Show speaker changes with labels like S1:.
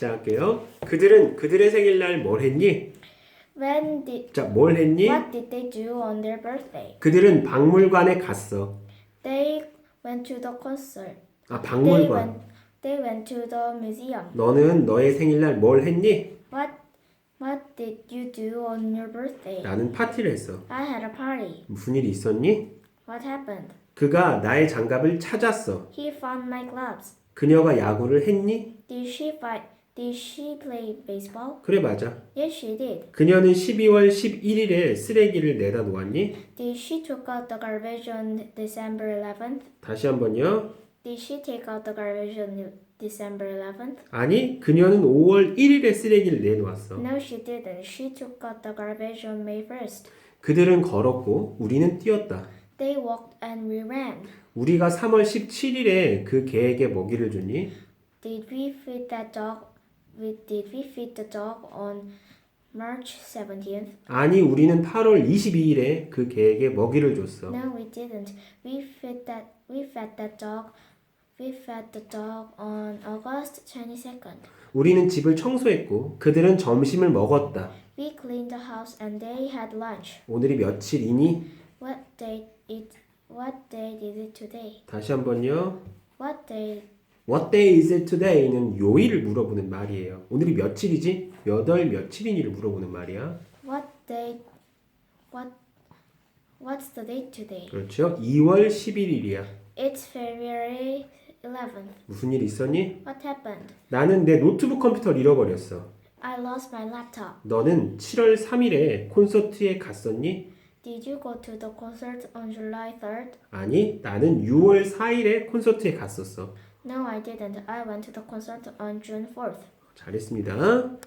S1: 시작할게요. 그들은 그들의 생일날 뭘 했니?
S2: When did
S1: 자, 뭘 했니?
S2: what did they do on their birthday?
S1: 그들은 박물관에 갔어.
S2: They went to the concert.
S1: 아,
S2: They
S1: 박물관.
S2: went they went to the museum.
S1: 너는 너의 생일날 뭘 했니?
S2: What what did you do on your birthday?
S1: 나는 파티를 했어.
S2: I had a party.
S1: 무슨 일이 있었니?
S2: What happened?
S1: 그가 나의 장갑을 찾았어.
S2: He found my gloves.
S1: 그녀가 야구를 했니?
S2: Did she fight? Did she play baseball?
S1: 그래 맞아.
S2: Yes, she did.
S1: 그녀는 12월 11일에 쓰레기를 내다 놓았니?
S2: Did she took out the garbage on December 11th?
S1: 다시 한번요.
S2: Did she take out the garbage on December 11th?
S1: 아니, 그녀는 5월 1일에 쓰레기를 내놓았어.
S2: No, she didn't. She took out the garbage on May 1st.
S1: 그들은 걸었고 우리는 뛰었다.
S2: They walked and we ran.
S1: 우리가 3월 17일에 그 개에게 먹이를 줬니?
S2: Did we feed that dog? We, did we feed the dog on March 17th?
S1: 아니, 우리는 8월 22일에 그 개에게 먹이를 줬어.
S2: No, we didn't. We fed that. We fed that dog. We fed the dog on August 22nd.
S1: 우리는 집을 청소했고 그들은 점심을 먹었다.
S2: We cleaned the house and they had lunch.
S1: 오늘이 며칠이니?
S2: What day it? What day is it today?
S1: 다시 한번요.
S2: What day?
S1: What day is it today는 요일을 물어보는 말이에요. 오늘이 며칠이지? 몇월 며칠이니를 물어보는 말이야.
S2: What day? What? What's the date today?
S1: 그렇죠? 2월 11일이야.
S2: It's February 11th.
S1: 무슨 일 있었니?
S2: What happened?
S1: 나는 내 노트북 컴퓨터를 잃어버렸어.
S2: I lost my laptop.
S1: 너는 7월 3일에 콘서트에 갔었니?
S2: Did you go to the concert on July 3rd?
S1: 아니, 나는 6월 4일에 콘서트에 갔었어.
S2: No, I didn't. I went to the concert on June 4th.
S1: 잘했습니다.